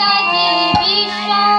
Netaji Biswas.